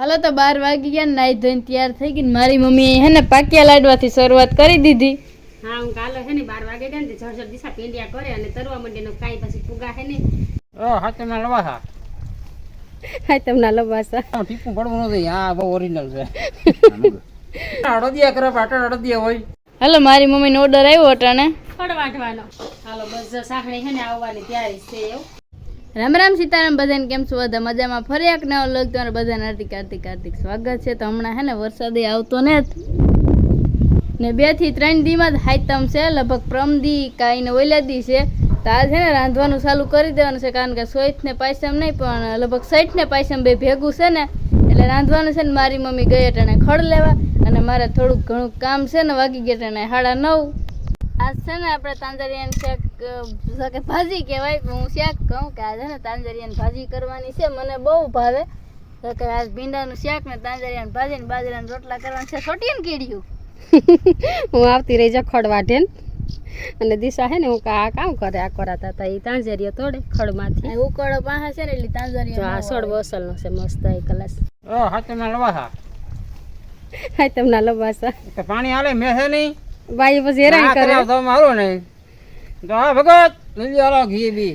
હાલો તો બાર વાગી ગયા નાઈ ધોઈને તૈયાર થઈ ગઈ મારી મમ્મી હે ને પાકિયા લાડવાથી શરૂઆત કરી દીધી. હા હું કાલે હે ને બાર વાગે ગયા ને જળસર દિશા પેંડિયા કરે અને તરવા માંડીને કાઈ પછી ફુગા હે ને. ઓ હા તમને લવાસા હા તમને લવાસા ટીપું પડવું નથી હા બહુ ઓરિજિનલ છે. અડદિયા કરે પાટણ અડદિયા હોય. હાલો મારી મમ્મીનો ઓર્ડર આવ્યો અટાણે ખડવાટવાનો હાલો બસ જો સાંકળી હે ને આવવાની તૈયારી છે એવું. રામ રામ સીતારામ, બધાને કેમ છો? બધા મજામાં? ફરી એક નવો લોક તમારે બધાને હાર્દિક હાર્દિક હાર્દિક સ્વાગત છે. તો હમણાં હે ને વરસાદ આવતો ને. ને બેથી ત્રણ દીમાં જ હાઈતમ છે, લગભગ પ્રમ દી કાંઈ ને ઓલા દી છે. તો આ છે ને રાંધવાનું ચાલુ કરી દેવાનું છે, કારણ કે સોઈઠ ને પાયસમ નહીં, પણ લગભગ સાઠ ને પાયસમ બે ભેગું છે ને, એટલે રાંધવાનું છે ને મારી મમ્મી ગઈ અટાણે ખડ લેવા, અને મારે થોડુંક ઘણું કામ છે ને, વાગી ગયા અટાણે સાડા નવ. આજ છે ને આપણે તાંજરિયાન શેક કે ભાજી કહેવાય હું શેક કહું કે આજે ને તાંજરિયાન ભાજી કરવાની છે. મને બહુ ભાવે. તો કે આજ ભીંડાનું શેક ને તાંજરિયાન ભાજી ને બાજરાના રોટલા કરવાના છે. છોટી ને કીડ્યું. હું આવતી રહી જખડ ને અને દિશા હે ને હું કા કામ કરે આ કરાતા હતા એ તાંજરીઓ તોડે ખડમાંથી. ઉકળો પાસે છે ને એટલે જો આ સોળ વસલનો છે મસ્ત એ કલાસ. ઓ હાથમાં લવાસા. હા તમને લબાસા તો પાણી હાલે મેં છે નહીં. બાઈ પછી હેરાન આ કરે? તો મારો નહીં તો હા ભગત લીલી આલો ઘી બી.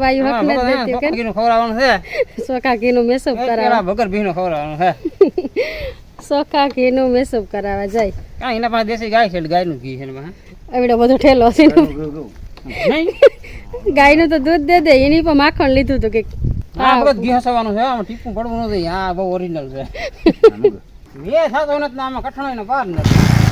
ભાઈ હક ને દેતી કે ઘીનું ખવડાવવાનું છે. સોખા ઘીનું મેસઅપ એ કરાવે. પેલા ભગર ભીનું ખવડાવવાનું છે. સોખા ઘીનું મેસઅપ કરાવવા જાય. કાંઈ એના પાસે દેશી ગાય છે ગાય ગાયનું ઘી છે એમાં એવડો બધો ઠેલો છે ને. નહીં. ગાયનું તો દૂધ દે દે એની પણ માખણ લીધું હતું કે હા ભગત ઘી હસવાનું છે આમાં ટીપું પડવું નથી. હા બહુ ઓરિજિનલ છે. મેં થતો નથી આમાં કઠણો એનો પાર નથી.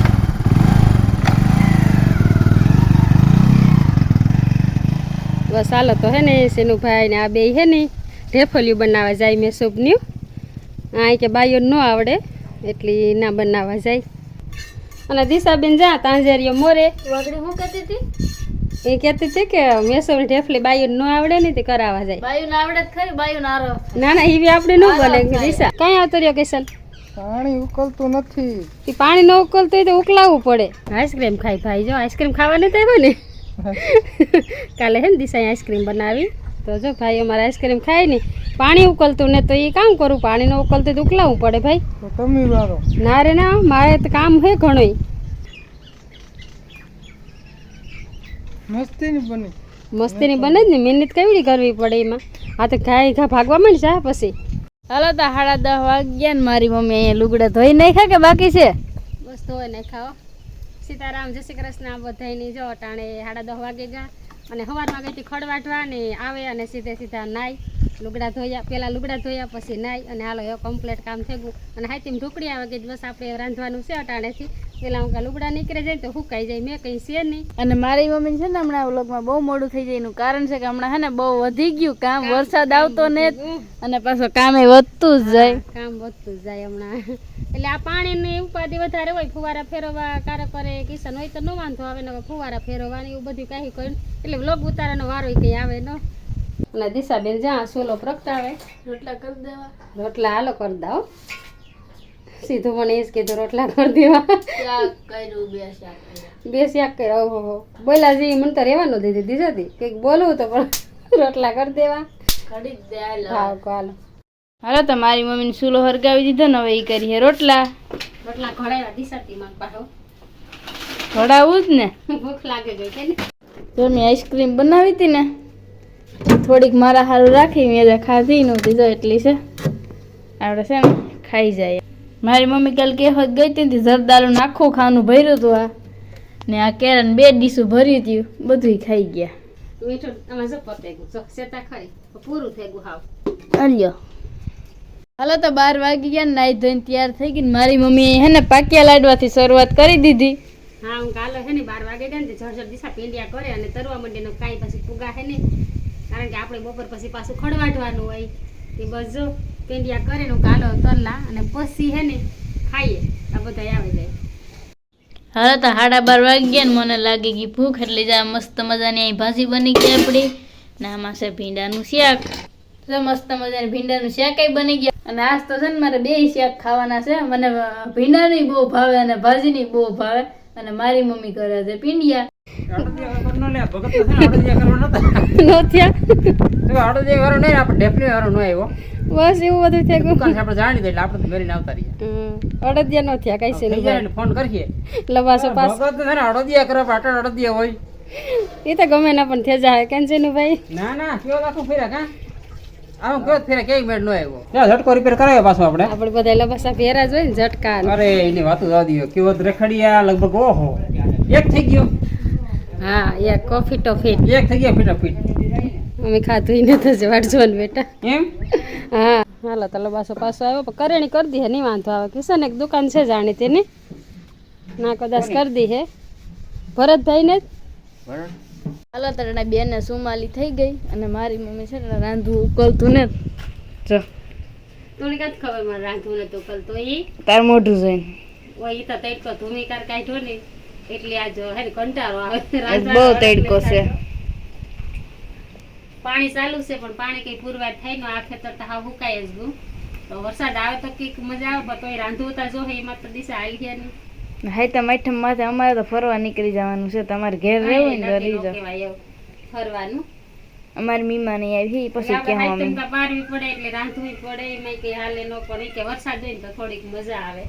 બસ ચાલો તો હે ને સેનુભાઈ ને આ બે હે ને ઢેફલિયું બનાવવા જાય મેં સૂપન્યું આ કે બાઈઓ ન આવડે એટલી ના બનાવવા જાય. અને દિશાબેન જા તાંજેરીઓ મોરે. વગડી હું કહેતી હતી? એ કહેતી હતી કે મેસોની ઢેફલી બાઈઓ ન આવડે ને તે કરાવવા જાય. બાયું આવડે ખરી બાયું નારો ના ના એવી આપણે ન બોલે દિશા કઈ આવતો રહ્યો કિશન પાણી ઉકળતું નથી. એ પાણી ન ઉકળતું હોય તો ઉકલાવવું પડે. આઈસ્ક્રીમ ખાઈ ભાઈ જો આઈસ્ક્રીમ ખાવા નથી આવ્યો ને. કાલે હે ને દિશા આઈસ્ક્રીમ બનાવી. તો જો ભાઈ અમારે આઈસ્ક્રીમ ખાય ને પાણી ઉકલતું ને તો એ કામ કરું? પાણી ન ઉકળતું તો ઉકલાવવું પડે ભાઈ. તમે વાળો ના રે ના મારે તો કામ હે ઘણોય. મસ્તી ની મસ્તીની બને જ ને મહેનત કેવી કરવી પડે એમાં? આ તો ઘાય ઘા ભાગવા માંડ જા પછી. હાલો તો સાડા દસ વાગ્યા ને મારી મમ્મી અહીંયા લુગડા ધોઈ નાખ્યા કે બાકી છે? બસ ધોઈ ને ખાઓ સીતારામ, જય શ્રી કૃષ્ણ બધાની જો અટાણે સાડા દસ વાગે ગયા અને સવારમાં ગઈ ખડ વાટવા ને આવે અને સીધે સીધા નાઈ લુગડા ધોયા પહેલાં લુગડા ધોયા પછી નાઈ અને હાલો એ કમ્પ્લીટ કામ થઈ ગયું. અને હાથીમ ઢોકળી આવે કે બસ આપણે રાંધવાનું છે અટાણેથી. પેલા હું લુગડા નીકળી જાય તો હુકાઈ જાય મેં કંઈ છે નહીં. અને મારી મમ્મી છે ને હમણાં વ્લોગમાં બહુ મોડું થઈ જાય એનું કારણ છે કે હમણાં હે ને બહુ વધી ગયું કામ વરસાદ આવતો ને અને પાછો કામે વધતું જ જાય. કામ વધતું જ જાય હમણાં. એટલે આ પાણીની ઉપાધિ વધારે હોય ફુવારા ફેરવવા કારે કરે કિશન હોય તો ન વાંધો આવે ને ફુવારા ફેરવવાની એવું બધું કાંઈ કર્યું એટલે વ્લોગ ઉતારવાનો વારો કંઈ આવે ન. અને દિશાબેન જ્યાં સોલો પ્રગટાવે. રોટલા કરી દેવા. રોટલા હાલો કરી દો. સીધું મને એ જ કીધું રોટલા કરી દેવા. બે શાક કર્યા. ઓહો બોલા જી મને તો રહેવાનું દીધી દીધાથી કંઈક બોલવું તો પણ રોટલા કરી દેવા. હા હાલો. હાલો તો મારી મમ્મીને સૂલો હરગાવી દીધો ને હવે એ કરીએ રોટલા. રોટલા ઘડાવ્યા દિશાતી માં પાછો ઘડાવું જ ને. ભૂખ લાગે ગઈ કે ને જો મેં આઈસ્ક્રીમ બનાવી હતી ને થોડીક મારા હાલ રાખી મેં ખાધી નહોતી જો એટલી છે. આપણે છે ને ખાઈ જાય મારી મમ્મી કાલ કેહત ગઈ હતી જરદાલું આખું ખાવાનું ભર્યું હતું આ. ને આ કેરન બે ડીશું ભર્યું હતું બધું ખાઈ ગયા. મીઠું આમાં જો પતે સેતા ખરી પૂરું થઈ ગયું હાવ. અલ્યો. હાલો તો બાર વાગી ગયા ને નાઈ ધોઈને તૈયાર થઈ ગઈ ને મારી મમ્મી હે ને પાકિયા લાડવાથી શરૂઆત કરી દીધી. હા હું કાલે હે ને બાર વાગે ગયા ને જળજળ દિશા પીંડિયા કરે અને તરવા માંડીને કાંઈ પછી ફુગા હે ને કારણ કે આપણે બપોર પછી પાછું ખડવાટવાનું હોય. તે બસ પેંડિયા કરે નું કાલો તરલા અને પછી હે ને ખાઈએ. આ બધા આવી જાય. હવે તો સાડા બાર વાગી ગયા ને મને લાગી ગઈ ભૂખ એટલે જ મસ્ત મજાની અહીં ભાજી બની ગઈ આપણી ને આમાં છે ભીંડાનું શાક. તો મસ્ત મજાની ભીંડાનું શાક બની ગયા. અને આજ તો છે ને મારે બે શાક ખાવાના છે. મને ભીંડાની બહુ ભાવે અને ભાજીની બહુ ભાવે. અને મારી મમ્મી કરે છે પીંડિયા થયા. બસ એવું બધું છે આપણે જાણી દઈએ આપણે તો ઘરે આવતા રહીએ. અડદિયા નો થયા કઈ છે ફોન કરીએ. લવાસો પાસ અડદિયા કરે, પણ અડદિયા હોય. એ તો ગમે ના પણ થઈ જાય કેમ છે ભાઈ ના ના કયો આખું ફેરા કાં? આવું કયો ફેરા ક્યાંય મેળ નો આવ્યો ત્યાં ઝટકો રિપેર કરાવ્યો પાછો આપણે આપણે બધા લબાસા પહેરા જ હોય ને ઝટકા. અરે એની વાતો જવા દ્યો કેવો રેખડિયા લગભગ ઓહો એક થઈ ગયો હા એક કોફી ટોફી એક થઈ ગયા ફીટાફીટ અમે ખાધું ઈ નથી જ વાટજો ને બેટા. એમ? હા. હાલો તો લબાસો પાછો આવ્યો. પણ કરેણી કરી દી હે નહીં વાંધો આવે. કિશન એક દુકાન છે જાણી તેની ના કદાચ કરી દી હે. ભરતભાઈ ને હાલો તરડા બેન સુમાલી થઈ ગઈ અને મારી મમ્મી છે ને રાંધવું ઉકલતું ને. જો તું કાંઈ ખબર મને રાંધવું ને તું કલ તો ઈ? તાર મોઢું જોઈને. ઓય ઈ તો તડકો ધૂમી કર કાઢ્યો ને. એટલે આજ હે ને કંટાળો આવે. બહુ તડકો છે. પાણી ચાલુ છે પણ પાણી કઈ પુરવાર થાય ને આ ખેતર તો હા હુકાય જ ગયું. તો વરસાદ આવે તો કંઈક મજા આવે પણ તોય રાંધવું જો એમાં તો દિશા આવી ગયા નહીં હાઈ તો મઠમ માથે અમારે તો ફરવા નીકળી જવાનું છે તમારે ઘેર રહેવું ને રહી જાવ ફરવાનું. અમારી મીમાને આવી છે પછી કે હા અમે પડે એટલે રાંધવી પડે એમાં કઈ હાલે ન પડે કે વરસાદ હોય ને તો થોડીક મજા આવે.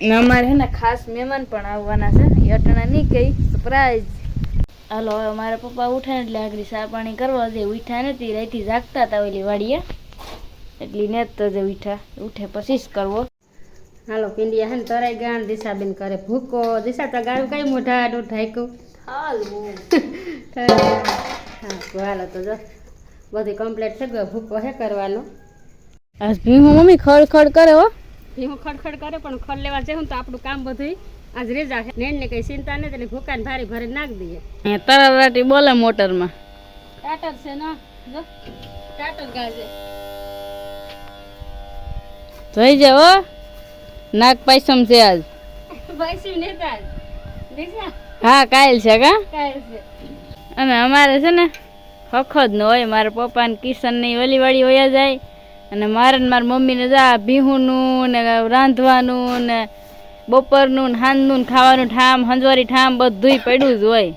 અમારે હે ને ખાસ મહેમાન પણ આવવાના છે. ને અટણા નહીં કહી સરપ્રાઈઝ હાલો હવે મારા પપ્પા ઉઠે ને એટલે આગળ ચા પાણી કરવા જે ઉઠ્યા નથી રાઈથી જાગતા હતા ઓલી વાડીએ. એટલી ને તો જે ઉઠા ઉઠે પછી જ કરવો. હાલો પિંડિયા હે ને તરાઈ ગાણ દિશાબેન કરે ભૂકો. દિશા તો ગાળું કઈ મોઢા આડું ઢાંક્યું? હા હાલો તો જો. બધી કમ્પ્લીટ થઈ ગયો ભૂકો હે કરવાનો. આજ ભીમો મમ્મી ખડ ખડ કરે હો. હું ખડખડ કરે પણ ખડ લેવા જવું તો આપણું કામ બધું આજ રેજા નેણ ને કઈ ચિંતા નથી એટલે ભૂકાને ભારી ભરે નાખ દઈએ. તરરાટી બોલે મોટરમાં. ટાટર છે ને જો ટાટર ગાજે. જોઈ જાવ હો નાગ પાયસમ છે આજ. પૈસમ નેતા હા કાયલ છે કા? છે. અને અમારે છે ને હખો જ ન હોય મારા પપ્પા ને કિશનની ઓલી વાળી વયા જાય અને મારે ને મારા મમ્મીને જા ભીહુનું ને રાંધવાનું ને બપોરનું ને સાંજનું ને ખાવાનું ઠામ હંજવારી ઠામ બધુંય પડ્યું જ હોય.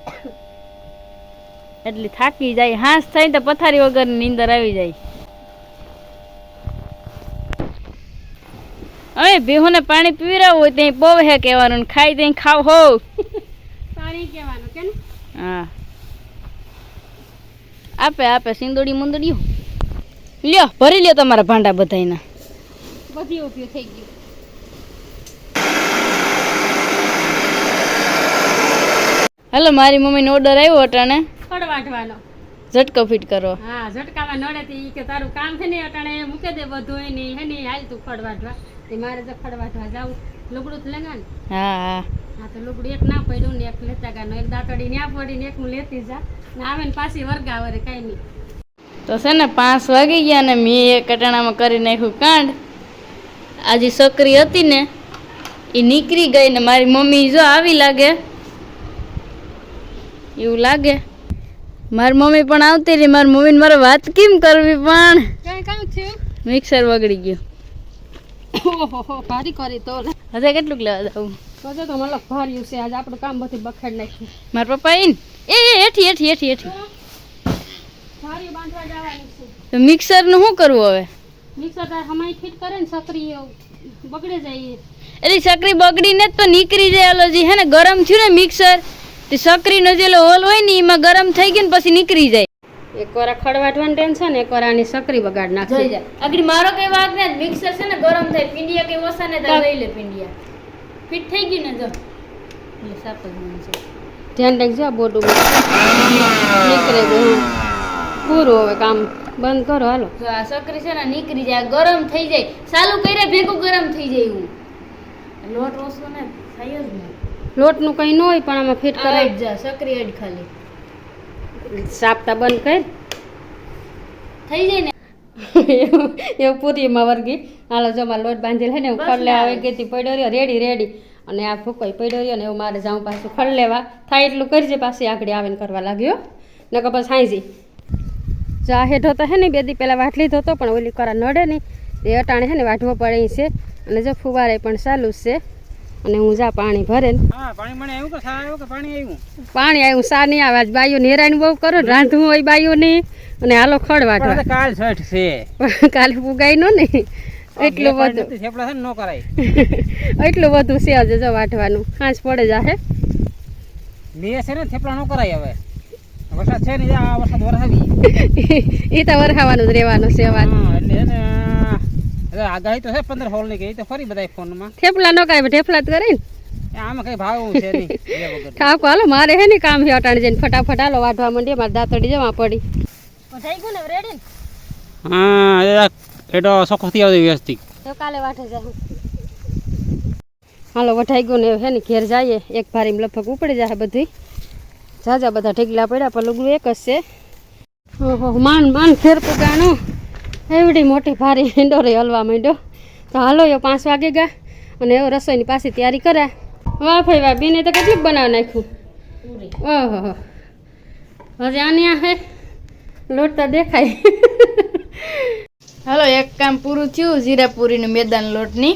એટલે થાકી જાય. હાંસ થાય તો પથારી વગર નીંદર આવી જાય. હવે ભીહુને પાણી પીવરાવું હોય ત્યાં બહુ હે કહેવાનું ને ખાઈ ત્યાં ખાવ હો. પાણી કહેવાનું કે હા. આપે આપે સિંદોડી મુંદડીઓ. લ્યો ભરી લ્યો તમારા ભાંડા બધાયના. બધી ઊભી થઈ ગયું હલો મારી મમ્મીનો ઓર્ડર આવ્યો અટાણે. વાઢવાનો. ઝટકો ફિટ કરો. હા ઝટકાવા નડે તે ઈ કે તારું કામ છે ને અટાણે મૂકે દે બધું એની હે ને હાલ તું વાઢવા. તે મારે જો ખડ વાઢવા જાવું. લુગડું જ લેંગા ને હા હા. હા તો લુગડું એક ના પડ્યું ને એક લેતા ગાનો એક દાંતડી આ પડી ને એક હું લેતી જા. ને આવે ને પાછી વર્ગા વરે કાંઈ નહીં. તો છે ને પાંચ વાગી ગયા ને મેં એક કટાણામાં કરી નાખ્યું કાંડ. આજે છોકરી હતી ને એ નીકળી ગઈ ને મારી મમ્મી જો આવી લાગે એવું લાગે. મારી મમ્મી પણ આવતી રહી મારી મમ્મીને મારે વાત કેમ કરવી પણ? મિક્સર વગડી ગયું. ભારી કરી તો હજે કેટલુંક લેવા જવું તો તો મતલબ ભાર્યું છે આજ આપણું કામ બધું બખેડ નાખ્યું. મારા પપ્પા એ એ હેઠી હેઠી હેઠી હેઠી. બાંધવા જવાની છે. તો મિક્સરનું શું કરવું હવે? મિક્સર તાર હમાઈ ફિટ કરે ને સકરી બગડે જાય એટલે સકરી બગડીને જ તો નીકળી જાય ઓલો હે ને? ગરમ થયું ને મિક્સર તે સકરીનો જે હોલ હોય ને એમાં ગરમ થઈ ગયું ને પછી નીકળી જાય. એક વાર ખડવાટવાનું ટેન્શન એક વાર આની સકરી બગાડ નાખી જાય અગડી મારો કઈ વાગ ને મિક્સર છે ને ગરમ થાય. પિંડિયા કઈ ઓછા ને તો લઈ લે પિંડિયા. ફિટ થઈ ગયું ને જો. એટલે સાપ જ મને છે. ધ્યાન રાખજો આ બોટું નીકળે બધું પૂરું હવે કામ બંધ કરો હાલો. જો આ સકરી છે ને નીકળી જાય ગરમ થઈ જાય. સાલું કરે ભેગું ગરમ થઈ જાય એવું. લોટ ઓછો ને થાય જ ને લોટનું કંઈ ન હોય પણ આમાં ફિટ કરાઈ જ સકરી એડ ખાલી. સાપતા બંધ કર. થઈ જાય ને. એવું પૂરીમાં વર્ગી. હાલો જો મારે લોટ બાંધેલ હે ને હું ને. આવી પડ્યો રહ્યો રેડી રેડી. અને આ ભૂકોય પડ્યો રહ્યો ને એવું મારે જાઉં પાછું ખડ લેવા. થાય એટલું કરજે પાછી આગળ આવીને કરવા લાગ્યો. નકર પછી હાંસી જા હેઠો તો હે ને બે દી પહેલાં વાટ લીધો હતો પણ ઓલી કરા નડે નહીં. એ અટાણે હે ને વાઢવો પડે છે. અને જો ફુવારે પણ ચાલુ છે. અને હું જા પાણી ભરે ને. પાણી આવ્યું સા નહીં આવે આજ બાઈઓની હેરાન બહુ કરો રાંધવું હોય બાયો નહીં. અને હાલો ખડ વાટવા કાલ છઠ છે. કાલે ફુગાઈ નો ને. એટલું બધું. એટલું બધું છે આજે જો વાટવાનું હાંસ પડે જાહે. લે છે ને થેપલા નો કરાય હવે. વરસાદ છે ને આ વરસાદ વરસાવી. એ તો વરખાવાનું જ રહેવાનું છે વાત. એટલે છે આગાહી તો છે પંદર હોલની કે તો ફરી બધા ફોનમાં. થેપલા નો કાંઈ ઠેપલા જ કરે આમાં કઈ ભાવ છે નહીં ઠાકો હાલો મારે હે ને કામ છે અટાણે જઈને. ફટાફટ હાલો વાટવા માંડીએ મારે દાંતડી જવા પડી. થઈ ગયું ને રેડી હા એ તો ચોખ્ખોથી વ્યવસ્થિત. તો કાલે વાટે જાય હાલો વઠાઈ ગયું ને હે ને ઘેર જઈએ. એક ભારી લગભગ ઉપડી જાય બધી જાજા બધા ઢગલા પડ્યા, પણ લુગડું એક જ છે. ઓહો, માન માન ફેર પુગાણું. એવડી મોટી ભારી હિંડોરે હલવા માંડ્યો. તો હાલો એ પાંચ વાગે ગયા અને એવો રસોઈની પાસે તૈયારી કર્યા. વાહ ભાઈ વાહ, બેને તો કેટલુંક બનાવી નાખ્યું. ઓહો હજી આની આ હે લોટ તો દેખાય. હાલો, એક કામ પૂરું થયું, જીરાપુરીનું મેદાન લોટની.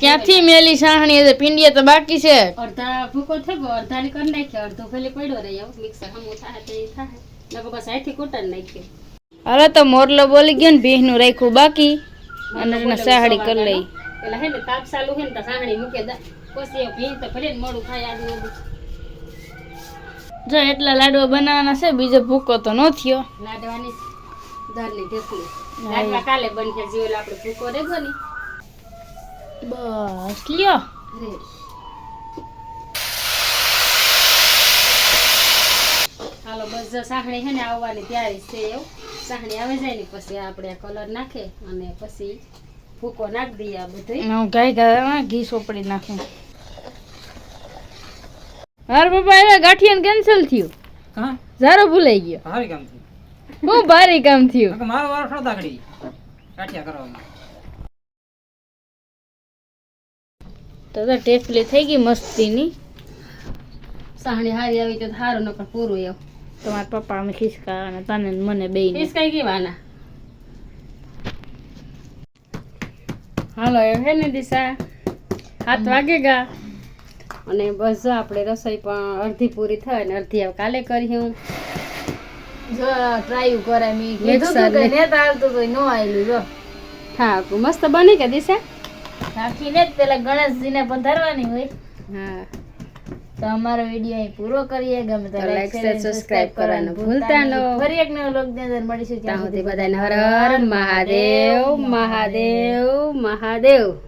ક્યાંથી મેલી સાહણી? પિંડિયા તો બાકી છે. અડધા ભૂકો થઈ અડધા ની કરી નાખ્યો. અડધો ભલે પડ્યો રહી. મિક્સર હમું થાય તો થાય. નકો બસ અહીંથી કૂટર નાખ્યો. હાલો તો મોરલો બોલી ગયો ને ભીહનું રાખ્યું બાકી. અને સાહડી કરી લઈ. પેલા હે ને તાપ ચાલુ હે ને તો સાહણી મૂકે દા. પછી એ ભીન તો ભલે ને મોડું થાય આજુ જો એટલા લાડવા બનાવવાના છે બીજો ભૂકો તો ન થયો. લાડવાની ધારની ઢેફલી. કાલે બનશે જીવેલો આપણે ભૂકો રેગો ને. બસ લ્યો. હાલો બસ જો સાહણી છે ને આવવાની તૈયારી છે એવું. સાહણી આવે જાય ને પછી આપણે આ કલર નાખે અને પછી ભૂકો નાખી દઈએ આ બધું હું ગાય ગાય ઘી સોપડી નાખું. હાર પપ્પા એ ગાંઠિયાને કેન્સલ થયું. હા. ઝારો ભૂલાઈ ગયો. ભારી કામ છે હું ભારે કામ થયું. મારો વારો થોડો દાખડી. કાઠિયા કરવામાં. તો તો ટેફલી થઈ ગઈ મસ્તીની. સાહણી હારી આવી તો હારો ન પણ પૂરું એવું. તમારા પપ્પા અમે ખિસકાવાના તને મને બે ખિસકાઈ કઈ કેવાના હાલો હે ને દિશા? હાથ વાગે ગા? અને બસ આપણે રસોઈ પણ અડધી પૂરી થાય ને અડધી હવે કાલે કરી હું. જો ટ્રાય કરાય મી કીધું તું કે ને આવતું તો નો આવેલું જો. હા મસ્ત બની કે દિશા? રાખીને જ પેલા ગણેશજીને પધારવાની ધરવાની હોય. હા. તો અમારો વીડિયો અહીં પૂરો કરીએ. ગમે તો લાઈક શેર subscribe કરવાનું ભૂલતા નો. ફરી એક નવો લોક અંદર મળીશું. ત્યાં સુધી બધાને હર હર મહાદેવ મહાદેવ. મહાદેવ.